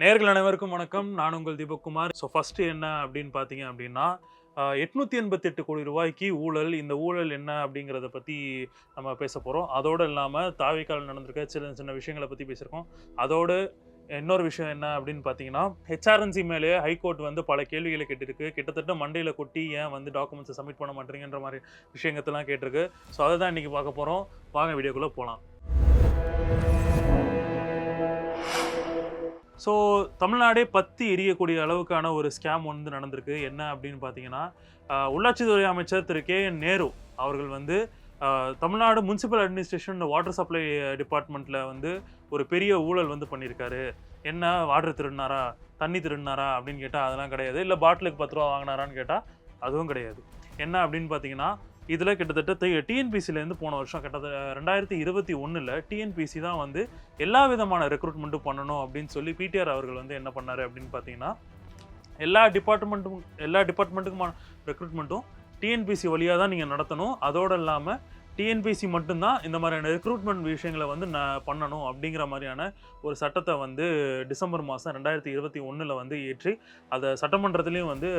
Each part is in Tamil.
நேர்கள் அனைவருக்கும் வணக்கம். நான் உங்கள் தீபக்குமார். ஸோ ஃபஸ்ட்டு என்ன அப்படின்னு பார்த்தீங்க அப்படின்னா எட்நூற்றி எண்பத்தெட்டு கோடி ரூபாய்க்கு ஊழல் இந்த ஊழல் என்ன அப்படிங்கிறத பற்றி நம்ம பேச போகிறோம் அதோடு இல்லாமல் தாவிக்கால் நடந்திருக்க சின்ன சின்ன விஷயங்களை பற்றி பேசியிருக்கோம். அதோடு இன்னொரு விஷயம் என்ன அப்படின்னு பார்த்தீங்கன்னா ஹெச்ஆர்என்சி மேலே ஹைகோர்ட் வந்து பல கேள்விகளை கேட்டிருக்கு. கிட்டத்தட்ட மண்டையில் கொட்டி ஏன் வந்து டாக்குமெண்ட்ஸை சப்மிட் பண்ண மாட்டேங்கன்ற மாதிரி விஷயங்கள்லாம் கேட்டிருக்கு. ஸோ அதை தான் இன்றைக்கி பார்க்க போகிறோம் வாங்க வீடியோக்குள்ளே போகலாம் ஸோ தமிழ்நாடே பத்தி எரியக்கூடிய அளவுக்கான ஒரு ஸ்கேம் வந்து நடந்திருக்கு. என்ன அப்படின்னு பார்த்தீங்கன்னா உள்ளாட்சித்துறை அமைச்சர் திரு. கே. என். நேரு அவர்கள் வந்து Tamil Nadu municipal administration water supply டிபார்ட்மெண்ட்டில் வந்து ஒரு பெரிய ஊழல் வந்து பண்ணியிருக்காரு என்ன வாட்டர் திருடினாரா? தண்ணி திருடினாரா? அப்படின்னு கேட்டால் அதெல்லாம் கிடையாது. இல்லை பாட்டிலுக்கு பத்து ரூபா வாங்கினாரான்னு கேட்டால் அதுவும் கிடையாது. என்ன அப்படின்னு பார்த்தீங்கன்னா இதில் கிட்டத்தட்ட டிஎன்பிசிலேருந்து போன வருஷம் கிட்டத்தட்ட ரெண்டாயிரத்தி இருபத்தி ஒன்றில் டிஎன்பிசி தான் வந்து எல்லா விதமான ரெக்ரூட்மெண்ட்டும் பண்ணணும் அப்படின்னு சொல்லி பிடிஆர் அவர்கள் வந்து என்ன பண்ணார் அப்படின்னு பார்த்தீங்கன்னா எல்லா டிபார்ட்மெண்ட்டும் எல்லா டிபார்ட்மெண்ட்டுக்குமான ரெக்ரூட்மெண்ட்டும் டிஎன்பிசி வழியாக தான் நீங்கள் நடத்தணும். அதோடு இல்லாமல் டிஎன்பிசி மட்டும்தான் இந்த மாதிரியான ரெக்ரூட்மெண்ட் விஷயங்களை வந்து ந பண்ணணும் அப்படிங்கிற மாதிரியான ஒரு சட்டத்தை வந்து டிசம்பர் மாதம் ரெண்டாயிரத்தி இருபத்தி ஒன்றில் வந்து ஏற்றி அதை சட்டமன்றத்துலேயும் வந்து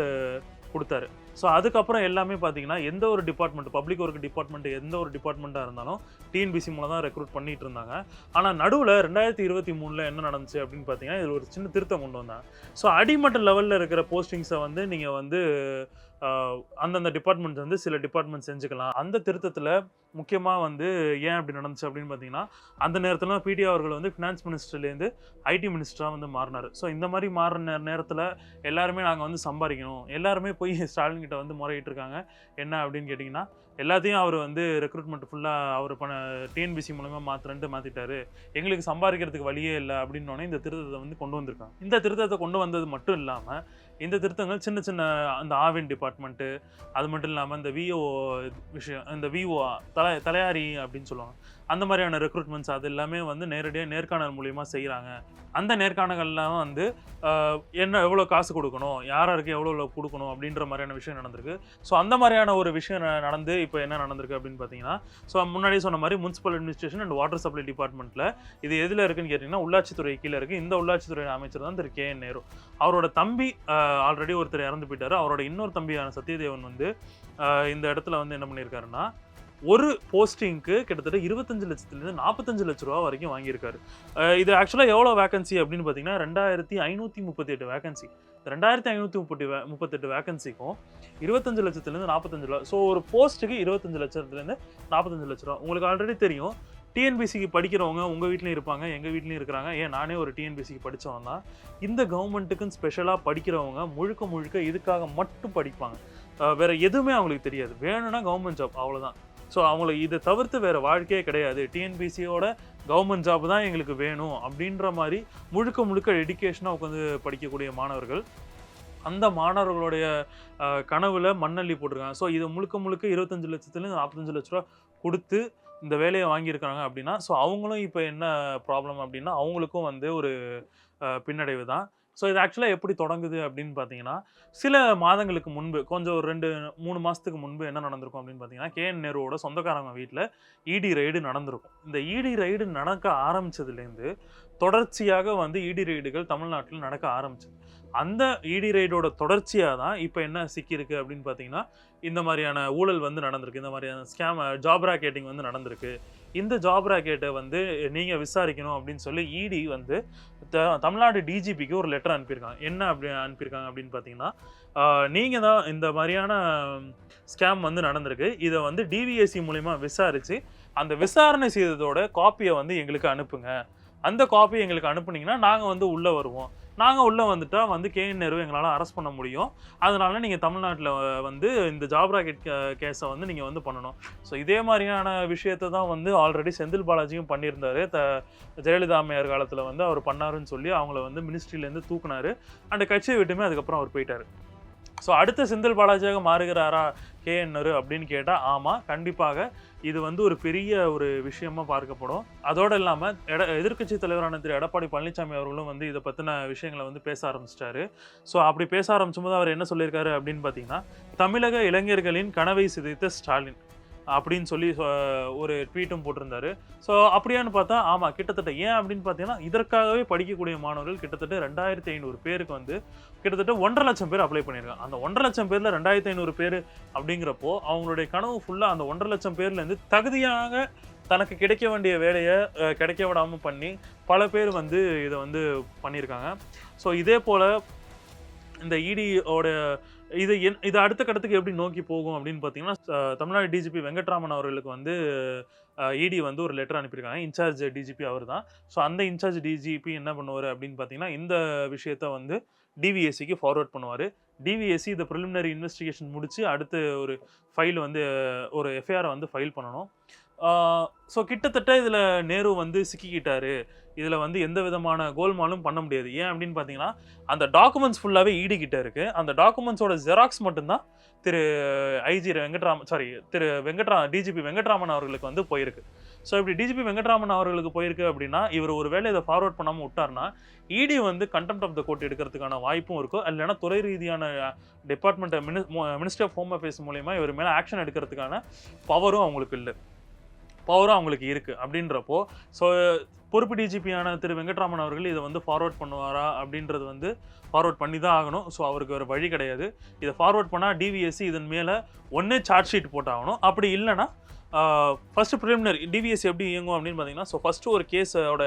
கொடுத்தாரு. ஸோ அதுக்கப்புறம் எல்லாமே பார்த்தீங்கன்னா எந்த ஒரு டிபார்ட்மெண்ட் பப்ளிக் ஒர்க் டிபார்ட்மெண்ட் எந்த ஒரு டிபார்ட்மெண்ட்டாக இருந்தாலும் டிஎன்பிசி மூலம் தான் ரெக்ரூட் பண்ணிட்டு இருந்தாங்க. ஆனால் நடுவில் ரெண்டாயிரத்தி இருபத்தி மூணில் என்ன நடந்துச்சு அப்படின்னு பார்த்தீங்கன்னா இது ஒரு சின்ன திருத்தம் கொண்டு வந்தாங்க. ஸோ அடிமட்ட லெவலில் இருக்கிற போஸ்டிங்ஸை வந்து நீங்கள் வந்து அந்தந்த டிபார்ட்மெண்ட்ஸ் வந்து சில டிபார்ட்மெண்ட் செஞ்சுக்கலாம். அந்த திருத்தத்தில் முக்கியமாக வந்து ஏன் அப்படி நடந்துச்சு அப்படின்னு பார்த்தீங்கன்னா அந்த நேரத்தில் பிடி அவர்கள் வந்து ஃபினான்ஸ் மினிஸ்டர்லேருந்து ஐடி மினிஸ்டராக வந்து மாறினார். ஸோ இந்த மாதிரி மாறின நேரத்தில் எல்லாருமே நாங்கள் வந்து சம்பாதிக்கணும். எல்லாருமே போய் ஸ்டாலின் கிட்ட வந்து முறையிட்டு இருக்காங்க. என்ன அப்படின்னு கேட்டிங்கன்னா எல்லாத்தையும் அவர் வந்து ரெக்ரூட்மெண்ட் ஃபுல்லாக அவர் பண்ண டிஎன்பிசி மூலமாக மாற்றுறன்ட்டு மாற்றிட்டாரு எங்களுக்கு சம்பாதிக்கிறதுக்கு வழியே இல்லை அப்படின்னோடனே இந்த திருத்தத்தை வந்து கொண்டு வந்திருக்காங்க. இந்த திருத்தத்தை கொண்டு வந்தது மட்டும் இல்லாமல் இந்த திருத்தங்கள் சின்ன சின்ன அந்த ஆவின் டிபார்ட்மெண்ட்டு அது மட்டும் இல்லாமல் இந்த விஓ விஷயம் இந்த விஓ தலை தலையாரி அப்படின்னு சொல்லுவாங்க. அந்த மாதிரியான ரெக்ரூட்மெண்ட்ஸ் அது எல்லாமே வந்து நேரடியாக நேர்காணல் மூலியமாக செய்கிறாங்க அந்த நேர்காணல்கள்லாம் வந்து என்ன எவ்வளோ காசு கொடுக்கணும் யார் யாருக்கு எவ்வளோ எவ்வளோ கொடுக்கணும் அப்படின்ற மாதிரியான விஷயம் நடந்திருக்கு. ஸோ அந்த மாதிரியான ஒரு விஷயம் ந- நடந்து இப்போ என்ன நடந்திருக்கு அப்படின்னு பார்த்தீங்கன்னா ஸோ முன்னாடி சொன்ன மாதிரி municipal administration and water supply டிபார்ட்மெண்ட்டில் இது எதில் இருக்குன்னு கேட்டிங்கன்னா உள்ளாட்சித்துறை கீழே இருக்குது இந்த உள்ளாட்சித்துறை அமைச்சர் தான் திரு கே என் நேரு. அவரோட தம்பி ஆல்ரெடி ஒருத்தர் இறந்து போயிட்டார். அவரோட இன்னொரு தம்பியான சத்யதேவன் வந்து இந்த இடத்துல வந்து என்ன பண்ணியிருக்காருன்னா ஒரு போஸ்டிங்க்கு கிட்டத்தட்ட இருபத்தஞ்சு லட்சத்துலேருந்து நாற்பத்தஞ்சு லட்ச ரூபா வரைக்கும் வாங்கியிருக்காரு. இது ஆக்சுவலாக எவ்வளோ வேகன்சி அப்படின்னு பார்த்தீங்கன்னா ரெண்டாயிரத்தி ஐநூற்றி முப்பத்தி எட்டு வேகன்சி ரெண்டாயிரத்தி ஐநூற்றி முப்பத்தி வே முப்பத்தெட்டு வேகன்சிக்கும் இருபத்தஞ்சு லட்சத்துலேருந்து நாற்பத்தஞ்சு ரூபா ஸோ ஒரு போஸ்ட்டுக்கு இருபத்தஞ்சு லட்சத்துலேருந்து நாற்பத்தஞ்சு லட்ச ரூபா. உங்களுக்கு ஆல்ரெடி தெரியும் டிஎன்பிசிக்கு படிக்கிறவங்க உங்கள் வீட்லேயும் இருப்பாங்க எங்கள் வீட்லேயும் இருக்கிறாங்க. ஏன் நானே ஒரு டிஎன்பிசிக்கு படித்தவன் தான். இந்த கவர்மெண்ட்டுக்குன்னு ஸ்பெஷலாக படிக்கிறவங்க முழுக்க முழுக்க இதுக்காக மட்டும் படிப்பாங்க. வேறு எதுவுமே அவங்களுக்கு தெரியாது. வேணும்னா கவர்மெண்ட் ஜாப் அவ்வளோதான் ஸோ அவங்களுக்கு இதை தவிர்த்து வேறு வாழ்க்கையே கிடையாது. டிஎன்பிசியோட கவர்மெண்ட் ஜாப் தான் எங்களுக்கு வேணும் அப்படின்ற மாதிரி முழுக்க முழுக்க எஜுகேஷனாக உட்காந்து படிக்கக்கூடிய மாணவர்கள். அந்த மாணவர்களுடைய கனவில் மண்ணள்ளி போட்டிருக்காங்க. ஸோ இதை முழுக்க முழுக்க இருபத்தஞ்சு லட்சத்துலேருந்து நாற்பத்தஞ்சு லட்ச ரூபா கொடுத்து இந்த வேலையை வாங்கியிருக்காங்க அப்படின்னா ஸோ அவங்களும் இப்போ என்ன ப்ராப்ளம் அப்படின்னா அவங்களுக்கும் வந்து ஒரு பின்னடைவு தான். ஸோ இது ஆக்சுவலாக எப்படி தொடங்குது அப்படின்னு பார்த்தீங்கன்னா சில மாதங்களுக்கு முன்பு கொஞ்சம் ஒரு ரெண்டு மூணு மாதத்துக்கு முன்பு என்ன நடந்திருக்கும் அப்படின்னு பார்த்தீங்கன்னா கே என் நேருவோட சொந்தக்காரங்க வீட்டில் இடி ரைடு நடந்திருக்கும். இந்த இடி ரைடு நடக்க ஆரம்பிச்சதுலேருந்து தொடர்ச்சியாக வந்து இடி ரைடுகள் தமிழ்நாட்டில் நடக்க ஆரம்பிச்சது. அந்த இடி ரைடோட தொடர்ச்சியாக தான் இப்போ என்ன சிக்கியிருக்கு அப்படின்னு பார்த்தீங்கன்னா இந்த மாதிரியான ஊழல் வந்து நடந்திருக்கு. இந்த மாதிரியான ஸ்கேம் ஜாப் ராக்கெட்டிங் வந்து நடந்திருக்கு. இந்த ஜாப் ராக்கெட்டை வந்து நீங்கள் விசாரிக்கணும் அப்படின்னு சொல்லி இடி வந்து தமிழ்நாடு டிஜிபிக்கு ஒரு லெட்டர் அனுப்பியிருக்காங்க. என்ன அப்படி அனுப்பியிருக்காங்க அப்படின்னு பார்த்தீங்கன்னா நீங்கள் தான் இந்த மாதிரியான ஸ்கேம் வந்து நடந்திருக்கு. இதை வந்து டிவிஎஸ்சி மூலிமா விசாரித்து அந்த விசாரணை செய்ததோட காப்பியை வந்து எங்களுக்கு அனுப்புங்க. அந்த காப்பி எங்களுக்கு அனுப்புனீங்கன்னா நாங்கள் வந்து உள்ளே வருவோம். நாங்கள் உள்ளே வந்துட்டால் வந்து கேஎன் நேரு எங்களால் அரெஸ்ட் பண்ண முடியும். அதனால நீங்கள் தமிழ்நாட்டில் வந்து இந்த ஜாப் ராக்கெட் கேஸை வந்து நீங்கள் வந்து பண்ணணும். ஸோ இதே மாதிரியான விஷயத்தை தான் வந்து ஆல்ரெடி செந்தில் பாலாஜியும் பண்ணியிருந்தாரு. த ஜெயலலிதா அம்மையார் காலத்தில் வந்து அவர் பண்ணாருன்னு சொல்லி அவங்கள வந்து மினிஸ்ட்ரியிலேருந்து தூக்குனாரு. அண்ட் கட்சியை விட்டுமே அதுக்கப்புறம் அவர் போயிட்டார். ஸோ அடுத்த செந்தில் பாலாஜியாக மாறுகிறாரா? கே என்னரு அப்படின்னு கேட்டால் ஆமாம் கண்டிப்பாக. இது வந்து ஒரு பெரிய ஒரு விஷயமா பார்க்கப்படும். அதோடு இல்லாமல் எட எதிர்க்கட்சி தலைவரான திரு எடப்பாடி பழனிசாமி அவர்களும் வந்து இதை பற்றின விஷயங்களை வந்து பேச ஆரம்பிச்சிட்டாரு. ஸோ அப்படி பேச ஆரம்பிச்சும் போது அவர் என்ன சொல்லியிருக்காரு அப்படின்னு பார்த்தீங்கன்னா தமிழக இளைஞர்களின் கனவை சிதைத்த ஸ்டாலின். அப்படின்னு சொல்லி ஒரு ட்வீட்டும் போட்டிருந்தாரு. ஸோ அப்படியான்னு பார்த்தா ஆமாம் கிட்டத்தட்ட ஏன் அப்படின்னு பார்த்தீங்கன்னா இதற்காகவே படிக்கக்கூடிய மாணவர்கள் கிட்டத்தட்ட ரெண்டாயிரத்தி ஐநூறு பேருக்கு வந்து கிட்டத்தட்ட ஒன்றரை லட்சம் பேர் அப்ளை பண்ணியிருக்காங்க. அந்த ஒன்றரை லட்சம் பேரில் ரெண்டாயிரத்தி ஐநூறு பேர் அப்படிங்கிறப்போ அவங்களுடைய கனவு ஃபுல்லாக அந்த ஒன்றரை லட்சம் பேர்லேருந்து தகுதியாக தனக்கு கிடைக்க வேண்டிய வேலையை கிடைக்க விடாமல் பண்ணி பல பேர் வந்து இதை வந்து பண்ணியிருக்காங்க. ஸோ இதே போல் இந்த இடியோட இது என் இது அடுத்த கட்டத்துக்கு எப்படி நோக்கி போகும் அப்படின்னு பார்த்தீங்கன்னா தமிழ்நாடு டிஜிபி வெங்கட்ராமன் அவர்களுக்கு வந்து இடி வந்து ஒரு லெட்டர் அனுப்பியிருக்காங்க. இன்சார்ஜ் டிஜிபி அவர் தான் ஸோ அந்த இன்சார்ஜ் டிஜிபி என்ன பண்ணுவார் அப்படின்னு பார்த்தீங்கன்னா இந்த விஷயத்த வந்து டிவிஎஸ்சிக்கு ஃபார்வர்ட் பண்ணுவார். டிவிஎஸ்சி இந்த ப்ரிலிமினரி இன்வெஸ்டிகேஷன் முடித்து அடுத்து ஒரு ஃபைல் வந்து ஒரு எஃப்ஐஆரை வந்து ஃபைல் பண்ணணும். ஸோ கிட்டத்தட்ட இதில் நேரு வந்து சிக்கிக்கிட்டாரு. இதில் வந்து எந்த விதமான கோல்மாலும் பண்ண முடியாது. ஏன் அப்படின்னு பார்த்தீங்கன்னா அந்த டாக்குமெண்ட்ஸ் ஃபுல்லாகவே ஈடுகிட்ட இருக்குது அந்த டாக்குமெண்ட்ஸோட ஜெராக்ஸ் மட்டும்தான் திரு ஐஜி வெங்கட்ராம சாரி திரு வெங்கட்ரா டிஜிபி வெங்கட்ராமன் அவர்களுக்கு வந்து போயிருக்கு. ஸோ இப்படி டிஜிபி வெங்கட்ராமன் அவர்களுக்கு போயிருக்கு அப்படின்னா இவர் ஒரு வேளை இதை ஃபார்வர்ட் பண்ணாமல் விட்டார்னா இடி வந்து கண்டெம்ட் ஆஃப் த கோர்ட் எடுக்கிறதுக்கான வாய்ப்பும் இருக்கும். இல்லைன்னா துறை ரீதியான department minister of home affairs மூலயமா இவர் மேலே ஆக்ஷன் எடுக்கிறதுக்கான பவரும் அவங்களுக்கு இல்லை. பவரும் அவங்களுக்கு இருக்குது அப்படின்றப்போ ஸோ பொறுப்பு டிஜிபியான திரு வெங்கட்ராமன் அவர்கள் இதை வந்து ஃபார்வர்ட் பண்ணுவாரா அப்படின்றது வந்து ஃபார்வர்ட் பண்ணி தான் ஆகணும். ஸோ அவருக்கு வேறு வழி கிடையாது. இதை ஃபார்வர்ட் பண்ணால் டிவிஎஸ்சி இதன் மேலே ஒன்றே சார்ஜ் ஷீட் போட்டாகணும். அப்படி இல்லைன்னா ஃபஸ்ட்டு ப்ரிலிமினரி டிவிஎஸ்சி எப்படி இயங்கும் அப்படின்னு பார்த்தீங்கன்னா ஸோ ஃபஸ்ட்டு ஒரு கேஸோட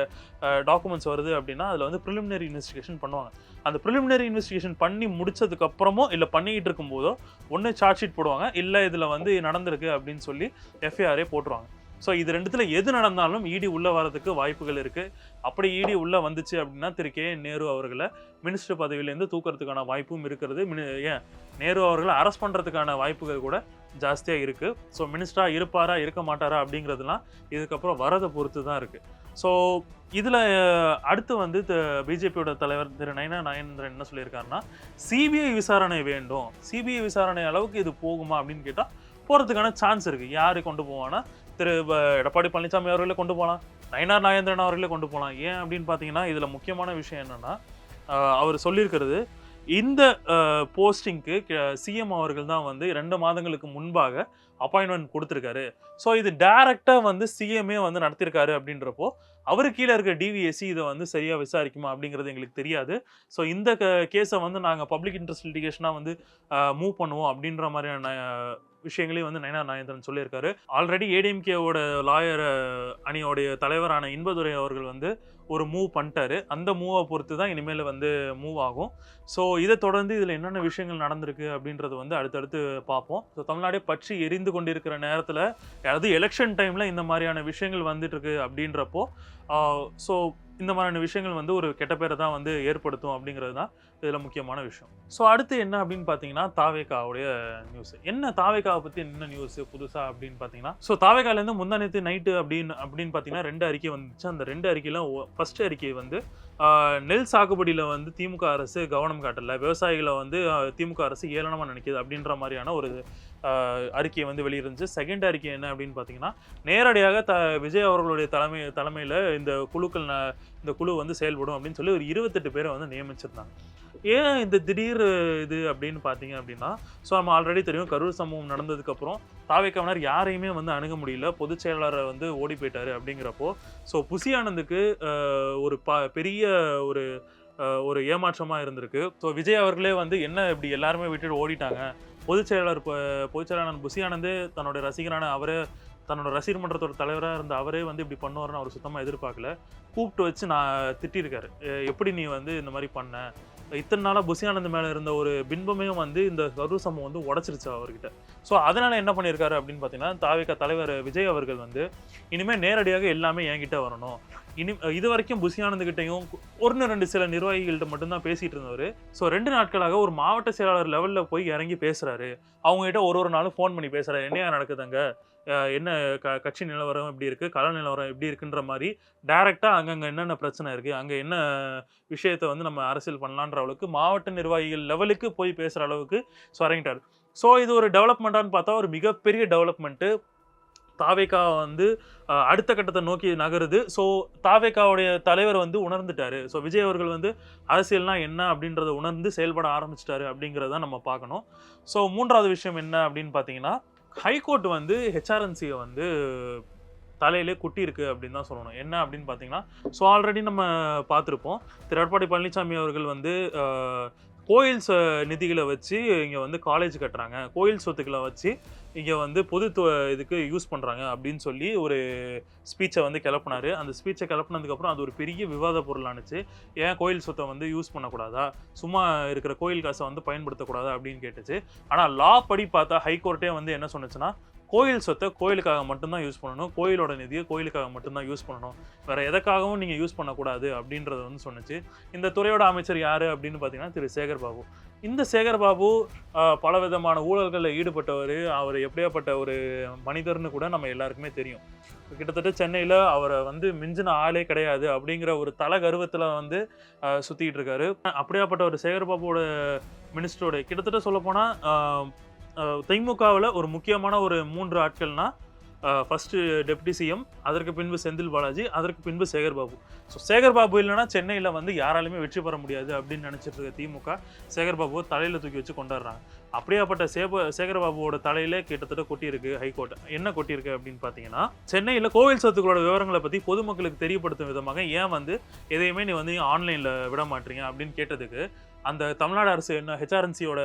டாக்குமெண்ட்ஸ் வருது அப்படின்னா அதில் வந்து ப்ரிலிமினரி இன்வெஸ்டிகேஷன் பண்ணுவாங்க. அந்த ப்ரிலிமினரி இன்வெஸ்டிகேஷன் பண்ணி முடிச்சதுக்கப்புறமோ இல்லை பண்ணிக்கிட்டு இருக்கும்போதோ ஒன்று சார்ஜ் ஷீட் போடுவாங்க. இல்லை இதில் வந்து நடந்திருக்கு அப்படின்னு சொல்லி எஃப்ஐஆரே போட்டுருவாங்க. ஸோ இது ரெண்டுத்தில் எது நடந்தாலும் இடி உள்ளே வரதுக்கு வாய்ப்புகள் இருக்குது அப்படி இடி உள்ளே வந்துச்சு அப்படின்னா திரு கே நேரு அவர்களை மினிஸ்டர் பதவியிலேருந்து தூக்கிறதுக்கான வாய்ப்பும் இருக்கிறது. மினி- ஏன் நேரு அவர்களை அரெஸ்ட் பண்ணுறதுக்கான வாய்ப்புகள் கூட ஜாஸ்தியாக இருக்குது ஸோ மினிஸ்டராக இருப்பாரா இருக்க மாட்டாரா அப்படிங்கிறதுலாம் இதுக்கப்புறம் வரதை பொறுத்து தான் இருக்குது ஸோ இதில் அடுத்து வந்து பிஜேபியோட தலைவர் திரு நயனா நாயந்திரன் என்ன சொல்லியிருக்காருன்னா சிபிஐ விசாரணை வேண்டும். சிபிஐ விசாரணை அளவுக்கு இது போகுமா அப்படின்னு கேட்டால் போகிறதுக்கான சான்ஸ் இருக்குது யார் கொண்டு போவானா திரு எடப்பாடி பழனிசாமி அவர்களே கொண்டு போகலாம். நயனார் நாகேந்திரன் அவர்களே கொண்டு போகலாம். ஏன் அப்படின்னு பார்த்தீங்கன்னா இதில் முக்கியமான விஷயம் என்னென்னா அவர் சொல்லியிருக்கிறது இந்த போஸ்டிங்க்கு சிஎம் அவர்கள் தான் வந்து ரெண்டு மாதங்களுக்கு முன்பாக அப்பாயின்மெண்ட் கொடுத்துருக்காரு. ஸோ இது டைரெக்டாக வந்து சிஎம்ஏ வந்து நடத்திருக்காரு அப்படின்றப்போ அவரு கீழே இருக்க டிவிஎஸ்சி இதை வந்து சரியாக விசாரிக்குமா அப்படிங்கிறது எங்களுக்கு தெரியாது. ஸோ இந்த கேஸை வந்து நாங்கள் பப்ளிக் இன்ட்ரெஸ்ட் லிட்டிகேஷனாக வந்து மூவ் பண்ணுவோம் அப்படின்ற மாதிரியான விஷயங்களையும் வந்து நயனா நாயந்திரன் சொல்லியிருக்காரு. ஆல்ரெடி ஏடிஎம்கேவோட லாயர் அணியோடைய தலைவரான இன்பதுரை அவர்கள் வந்து ஒரு மூவ் பண்ணிட்டாரு. அந்த மூவை பொறுத்து தான் இனிமேல் வந்து மூவ் ஆகும். ஸோ இதை தொடர்ந்து இதில் என்னென்ன விஷயங்கள் நடந்திருக்கு அப்படின்றது வந்து அடுத்தடுத்து பார்ப்போம். ஸோ தமிழ்நாடே பற்றி எரிந்து கொண்டிருக்கிற நேரத்தில் அதாவது எலெக்ஷன் டைமில் இந்த மாதிரியான விஷயங்கள் வந்துட்டுருக்கு அப்படின்றப்போ ஸோ இந்த மாதிரியான விஷயங்கள் வந்து ஒரு கெட்ட பேரை தான் வந்து ஏற்படுத்தும் அப்படிங்கிறது தான் இதில் முக்கியமான விஷயம். ஸோ அடுத்து என்ன அப்படின்னு பார்த்தீங்கன்னா தாவேகாவுடைய நியூஸ் என்ன தாவேகாவை பற்றி என்ன நியூஸ் புதுசாக அப்படின்னு பார்த்தீங்கன்னா ஸோ தாவேகாலேருந்து நேற்று நைட்டு அப்படின்னு அப்படின்னு பார்த்தீங்கன்னா ரெண்டு அறிக்கை வந்துச்சு. அந்த ரெண்டு அறிக்கையில் ஃபர்ஸ்ட் அறிக்கை வந்து நெல் சாகுபடியில் வந்து திமுக அரசு கவனம் காட்டலை. விவசாயிகளை வந்து திமுக அரசு ஏளனமாக நினைக்குது அப்படின்ற மாதிரியான ஒரு அறிக்கையை அறிக்கை வந்து வெளியிருந்துச்சு. செகண்ட் அறிக்கை என்ன அப்படின்னு பார்த்தீங்கன்னா நேரடியாக த விஜய் அவர்களுடைய தலைமை தலைமையில் இந்த குழுக்கள் இந்த குழு வந்து செயல்படும் அப்படின்னு சொல்லி ஒரு இருபத்தெட்டு பேரை வந்து நியமிச்சிருந்தாங்க. ஏன் இந்த திடீர் இது அப்படின்னு பார்த்தீங்க அப்படின்னா ஸோ நம்ம ஆல்ரெடி தெரியும் கரூர் சம்பவம் நடந்ததுக்கப்புறம் தாவேக்கவனர் யாரையுமே வந்து அணுக முடியல பொதுச் செயலாளரை வந்து ஓடி போயிட்டாரு அப்படிங்கிறப்போ ஸோ புசியானந்துக்கு ஒரு ப பெரிய ஒரு ஒரு ஏமாற்றமாக இருந்திருக்கு. ஸோ விஜய் அவர்களே வந்து என்ன இப்படி எல்லாருமே விட்டுட்டு ஓடிட்டாங்க? பொதுச் செயலாளர் பொதுச் செயலாளர் புசியானந்து தன்னோட ரசிகரான அவரே தன்னோட ரசிகர் மன்றத்தோட தலைவராக இருந்த அவரே வந்து இப்படி பண்ணுவார்னு அவர் சுத்தமாக எதிர்பார்க்கல. கூப்பிட்டு வச்சு நான் திட்டிருக்காரு. எப்படி நீ வந்து இந்த மாதிரி பண்ண? இத்தனை நாளாக புசியானந்த் மேலே இருந்த ஒரு பின்பமையும் வந்து இந்த கரூர் சம்பவம் வந்து உடச்சிருச்சு அவர்கிட்ட. ஸோ அதனால் என்ன பண்ணியிருக்காரு அப்படின்னு பார்த்தீங்கன்னா தாவிக தலைவர் விஜய் அவர்கள் வந்து இனிமேல் நேரடியாக எல்லாமே என்கிட்ட வரணும். இனி இது வரைக்கும் புசியானந்துக்கிட்டையும் ஒன்று ரெண்டு சில நிர்வாகிகள்கிட்ட மட்டும்தான் பேசிகிட்டு இருந்தவர். ஸோ ரெண்டு நாட்களாக ஒரு மாவட்ட செயலாளர் லெவலில் போய் இறங்கி பேசுகிறாரு அவங்ககிட்ட ஒரு ஒரு நாளும் ஃபோன் பண்ணி பேசுகிறாரு என்னையா நடக்குதுங்க? என்ன க கட்சி நிலவரம் எப்படி இருக்குது கள நிலவரம் எப்படி இருக்குன்ற மாதிரி டைரெக்டாக அங்கங்கே என்னென்ன பிரச்சனை இருக்குது அங்கே என்ன விஷயத்தை வந்து நம்ம அரசியல் பண்ணலான்ற அளவுக்கு மாவட்ட நிர்வாகிகள் லெவலுக்கு போய் பேசுகிற அளவுக்கு ஸோ ஸோ இது ஒரு டெவலப்மெண்ட்டான்னு பார்த்தா ஒரு மிகப்பெரிய டெவலப்மெண்ட்டு தாவேக்கா வந்து அடுத்த கட்டத்தை நோக்கி நகருது. ஸோ தாவேக்காவுடைய தலைவர் வந்து உணர்ந்துட்டாரு. ஸோ விஜய் அவர்கள் வந்து அரசியல்னா என்ன அப்படின்றத உணர்ந்து செயல்பட ஆரம்பிச்சிட்டாரு அப்படிங்கிறத நம்ம பார்க்கணும். ஸோ மூன்றாவது விஷயம் என்ன அப்படின்னு பார்த்தீங்கன்னா ஹைகோர்ட் வந்து ஹெச்ஆர்என்சியை வந்து தலையிலே குட்டி இருக்குது அப்படின்னு தான் சொல்லணும். என்ன அப்படின்னு பார்த்தீங்கன்னா ஸோ ஆல்ரெடி நம்ம பார்த்துருப்போம். திரு எடப்பாடி பழனிசாமி அவர்கள் வந்து கோயில் நிதிகளை வச்சு இங்கே வந்து காலேஜ் கட்டுறாங்க. கோயில் சொத்துக்களை வச்சு இங்கே வந்து பொது இதுக்கு யூஸ் பண்ணுறாங்க அப்படின்னு சொல்லி ஒரு ஸ்பீச்சை வந்து கிளப்புனார். அந்த ஸ்பீச்சை கிளப்புனதுக்கப்புறம் அது ஒரு பெரிய விவாத பொருளானுச்சு. ஏன் கோயில் சொத்தை வந்து யூஸ் பண்ணக்கூடாதா? சும்மா இருக்கிற கோயில் காசை வந்து பயன்படுத்தக்கூடாதா அப்படின்னு கேட்டுச்சு. ஆனால் லா படி பார்த்தா ஹைகோர்ட்டே வந்து என்ன சொன்னுச்சுன்னா கோயில் சொத்தை கோயிலுக்காக மட்டும்தான் யூஸ் பண்ணணும். கோயிலோட நிதியை கோயிலுக்காக மட்டும்தான் யூஸ் பண்ணணும். வேற எதற்காகவும் நீங்கள் யூஸ் பண்ணக்கூடாது அப்படின்றத வந்து சொன்னுச்சு. இந்த துறையோட அமைச்சர் யார் அப்படின்னு பார்த்தீங்கன்னா திரு சேகர் பாபு இந்த சேகர் பாபு பல விதமான ஊழல்களில் ஈடுபட்டவர். அவர் எப்படியாப்பட்ட ஒரு மனிதர்னு கூட நம்ம எல்லாருக்குமே தெரியும். கிட்டத்தட்ட சென்னையில் அவரை வந்து மிஞ்சின ஆளே கிடையாது அப்படிங்கிற ஒரு தல கருவத்தில் வந்து சுற்றிக்கிட்டு இருக்காரு. அப்படியாப்பட்ட ஒரு சேகர் பாபுவோட மினிஸ்டரோட கிட்டத்தட்ட சொல்லப்போனால் திமுகவில் ஒரு முக்கியமான ஒரு மூன்று ஆட்கள்னா ஃபஸ்ட்டு டெப்டி சிஎம் அதற்கு பின்பு செந்தில் பாலாஜி அதற்கு பின்பு சேகர் பாபு. ஸோ சேகர் பாபு இல்லைன்னா சென்னையில் வந்து யாராலுமே வெற்றி பெற முடியாது அப்படின்னு நினச்சிட்டு இருக்க திமுக சேகர் பாபுவை தலையில் தூக்கி வச்சு கொண்டாடுறாங்க. அப்படியாப்பட்ட சேப சேகர் பாபுவோட தலையில கிட்டத்தட்ட கொட்டியிருக்கு ஹைகோர்ட். என்ன கொட்டியிருக்கு அப்படின்னு பார்த்தீங்கன்னா சென்னையில் கோவில் சொத்துக்களோட விவரங்களை பற்றி பொதுமக்களுக்கு தெரியப்படுத்தும் விதமாக ஏன் வந்து எதையுமே நீ வந்து ஆன்லைனில் விட மாட்டீங்க அப்படின்னு கேட்டதுக்கு அந்த தமிழ்நாடு அரசு என்ன ஹெச்ஆர்என்சியோட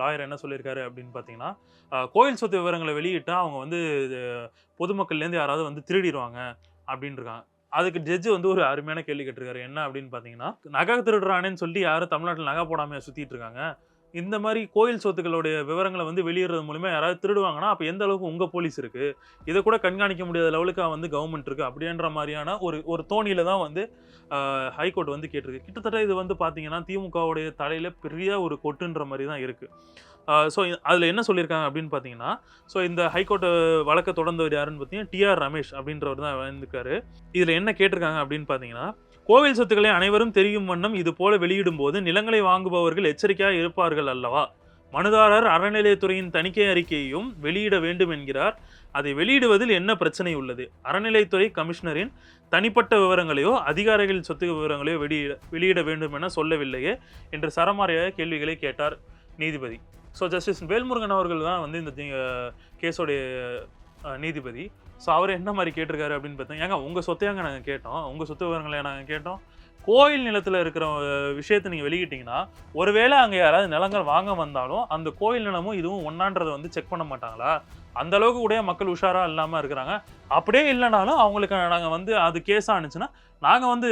லாயர் என்ன சொல்லியிருக்காரு அப்படின்னு பார்த்தீங்கன்னா கோயில் சொத்து விவரங்களை வெளியிட்டால் அவங்க வந்து இது, பொதுமக்கள்லேருந்து யாராவது வந்து திருடிடுவாங்க அப்படின்னு இருக்காங்க. அதுக்கு ஜட்ஜு வந்து ஒரு அருமையான கேள்வி கேட்டிருக்காரு. என்ன அப்படின்னு பார்த்தீங்கன்னா நகை திருடுறானேன்னு சொல்லி யாரும் தமிழ்நாட்டில் நகை போடாமையாக சுற்றிட்டு இருக்காங்க. இந்த மாதிரி கோயில் சொத்துக்களுடைய விவரங்களை வந்து வெளியிடுறது மூலிமா யாராவது திருடுவாங்கன்னா அப்போ எந்த அளவுக்கு உங்கள் போலீஸ் இருக்குது இதை கூட கண்காணிக்க முடியாத லெவலுக்கு வந்து கவர்மெண்ட் இருக்குது அப்படின்ற மாதிரியான ஒரு ஒரு தோணியில் தான் வந்து ஹைகோர்ட் வந்து கேட்டிருக்கு. கிட்டத்தட்ட இது வந்து பார்த்தீங்கன்னா திமுகவுடைய தலையில் பெரிய ஒரு கொட்டுன்ற மாதிரி தான் இருக்குது ஸோ அதில் என்ன சொல்லியிருக்காங்க அப்படின்னு பார்த்தீங்கன்னா ஸோ இந்த ஹைகோர்ட்டு வழக்கை தொடர்ந்தவர் யாருன்னு பார்த்தீங்கன்னா டிஆர் ரமேஷ் அப்படின்றவர் தான் இருந்திருக்காரு இதில் என்ன கேட்டிருக்காங்க அப்படின்னு பார்த்தீங்கன்னா கோவில் சொத்துக்களை அனைவரும் தெரியும் வண்ணம் இது போல வெளியிடும் போது நிலங்களை வாங்குபவர்கள் எச்சரிக்கையாக இருப்பார்கள் அல்லவா? மனுதாரர் அறநிலையத்துறையின் தணிக்கை அறிக்கையையும் வெளியிட வேண்டும் என்கிறார். அதை வெளியிடுவதில் என்ன பிரச்சனை உள்ளது? அறநிலைத்துறை கமிஷனரின் தனிப்பட்ட விவரங்களையோ அதிகாரிகள் சொத்து விவரங்களையோ வெளியிட வெளியிட வேண்டும் என சொல்லவில்லையே என்று சரமாரியாக கேள்விகளை கேட்டார் நீதிபதி. ஸோ ஜஸ்டிஸ் வேல்முருகன் அவர்கள் தான் வந்து இந்த கேஸோடைய நீதிபதி. ஸோ அவர் என்ன மாதிரி கேட்டிருக்காரு அப்படின்னு பார்த்தா ஏங்க உங்கள் சொத்தையாங்க நாங்கள் கேட்டோம்? உங்கள் சொத்து விவரங்களை நாங்கள் கேட்டோம். கோயில் நிலத்தில் இருக்கிற விஷயத்தை நீங்கள் வெளியிட்டீங்கன்னா ஒருவேளை அங்கே யாராவது நிலங்கள் வாங்க வந்தாலும் அந்த கோயில் நிலமும் இதுவும் ஒன்றான்றதை வந்து செக் பண்ண மாட்டாங்களா? அந்த அளவுக்கு கூட மக்கள் உஷாராக இல்லாமல் இருக்கிறாங்க. அப்படியே இல்லைனாலும் அவங்களுக்கு நாங்கள் வந்து அது கேஸ் ஆனிச்சுன்னா நாங்கள் வந்து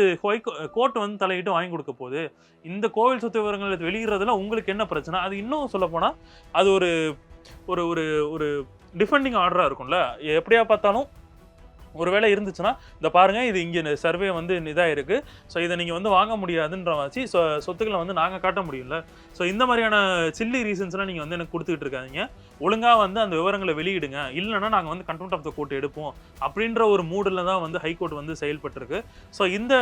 கோர்ட் வந்து தலையிட்டு வாங்கி கொடுக்க போகுது. இந்த கோவில் சொத்து விவரங்களை வெளியிடுறதுல உங்களுக்கு என்ன பிரச்சனை? அது இன்னும் சொல்லப்போனால் அது ஒரு ஒரு ஒரு ஒரு டிஃபெண்டிங் ஆர்டராக இருக்கும்ல. எப்படியா பார்த்தாலும் ஒருவேளை இருந்துச்சுன்னா இந்த பாருங்க இது இங்கே சர்வே வந்து இதாக இருக்குது ஸோ இதை நீங்கள் வந்து வாங்க முடியாதுன்ற வச்சு ஸோ சொத்துக்களை வந்து நாங்கள் காட்ட முடியும்ல. ஸோ இந்த மாதிரியான சில்லி ரீசன்ஸ்லாம் நீங்கள் வந்து எனக்கு கொடுத்துக்கிட்டு இருக்காதீங்க. ஒழுங்காக வந்து அந்த விவரங்களை வெளியிடுங்க. இல்லைன்னா நாங்கள் வந்து கண்டெம்ட் ஆஃப் த கோர்ட் எடுப்போம். அப்படின்ற ஒரு மூடில் தான் வந்து ஹைகோர்ட் வந்து செயல்பட்டிருக்கு. ஸோ இந்த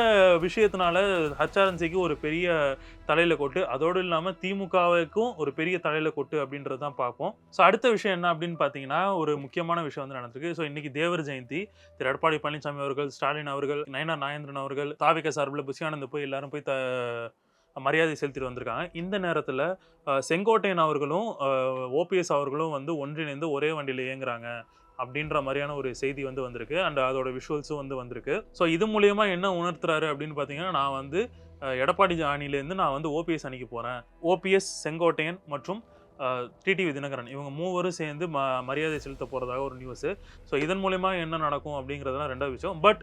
விஷயத்தினால ஹச்ஆர்என்சிக்கு ஒரு பெரிய தலையில கொட்டு. அதோடு இல்லாமல் திமுகவுக்கும் ஒரு பெரிய தலையில கொட்டு அப்படின்றது தான் பார்ப்போம். ஸோ அடுத்த விஷயம் என்ன அப்படின்னு பார்த்தீங்கன்னா ஒரு முக்கியமான விஷயம் வந்து நடந்திருக்கு. ஸோ இன்னைக்கு தேவர் ஜெயந்தி திரு எடப்பாடி பழனிசாமி அவர்கள் ஸ்டாலின் அவர்கள் நயனா நாயந்திரன் அவர்கள் தாவிக சார்பில் புஷியானந்த் போய் எல்லாரும் போய் த மரியாதை செலுத்திட்டு வந்திருக்காங்க. இந்த நேரத்தில் செங்கோட்டையன் அவர்களும் ஓபிஎஸ் அவர்களும் வந்து ஒன்றிணைந்து ஒரே வண்டியில் இயங்குறாங்க அப்படின்ற மாதிரியான ஒரு செய்தி வந்து வந்திருக்கு. அண்ட் அதோட விஷுவல்ஸும் வந்து வந்திருக்கு. ஸோ இது மூலயமா என்ன உணர்த்துறாரு அப்படின்னு பார்த்தீங்கன்னா நான் வந்து எடப்பாடி அணிலேருந்து நான் வந்து ஓபிஎஸ் அணிக்கு போகிறேன் ஓபிஎஸ் செங்கோட்டையன் மற்றும் டிடிவி தினகரன் இவங்க மூவரும் சேர்ந்து ம மரியாதை செலுத்த போகிறதாக ஒரு நியூஸு ஸோ இதன் மூலயமா என்ன நடக்கும் அப்படிங்கிறதுலாம் ரெண்டாவது விஷயம். பட்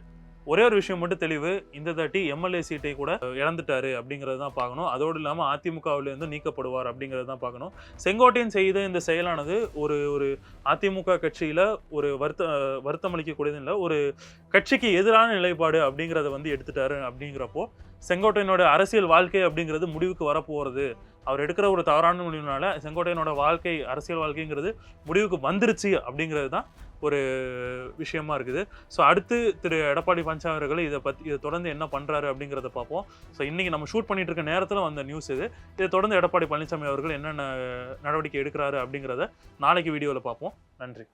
ஒரே ஒரு விஷயம் மட்டும் தெளிவு இந்த தாட்டி எம்எல்ஏ சீட்டை கூட இழந்துட்டாரு அப்படிங்கிறது தான் பார்க்கணும். அதோடு இல்லாமல் அதிமுகவிலேருந்து நீக்கப்படுவார் அப்படிங்கிறது தான் பார்க்கணும். செங்கோட்டையன் செய்த இந்த செயலானது ஒரு ஒரு அதிமுக கட்சியில் ஒரு வருத்த வருத்தம் அளிக்கக்கூடியது இல்லை ஒரு கட்சிக்கு எதிரான நிலைப்பாடு அப்படிங்கிறத வந்து எடுத்துட்டாரு அப்படிங்கிறப்போ செங்கோட்டையனோட அரசியல் வாழ்க்கை அப்படிங்கிறது முடிவுக்கு வரப்போகிறது அவர் எடுக்கிற ஒரு தவறான முடிவுனால செங்கோட்டையனோட வாழ்க்கை அரசியல் வாழ்க்கைங்கிறது முடிவுக்கு வந்துருச்சு அப்படிங்கிறது தான் ஒரு விஷயமா இருக்குது. ஸோ அடுத்து திரு எடப்பாடி பழனிசாமி அவர்கள் இதை பற்றி இதை தொடர்ந்து என்ன பண்ணுறாரு அப்படிங்கிறத பார்ப்போம். ஸோ இன்றைக்கி நம்ம ஷூட் பண்ணிட்டு இருக்க நேரத்தில் வந்த நியூஸ் இது. இதை தொடர்ந்து எடப்பாடி பழனிசாமி அவர்கள் என்னென்ன நடவடிக்கை எடுக்கிறாரு அப்படிங்கிறத நாளைக்கு வீடியோவில் பார்ப்போம். நன்றி.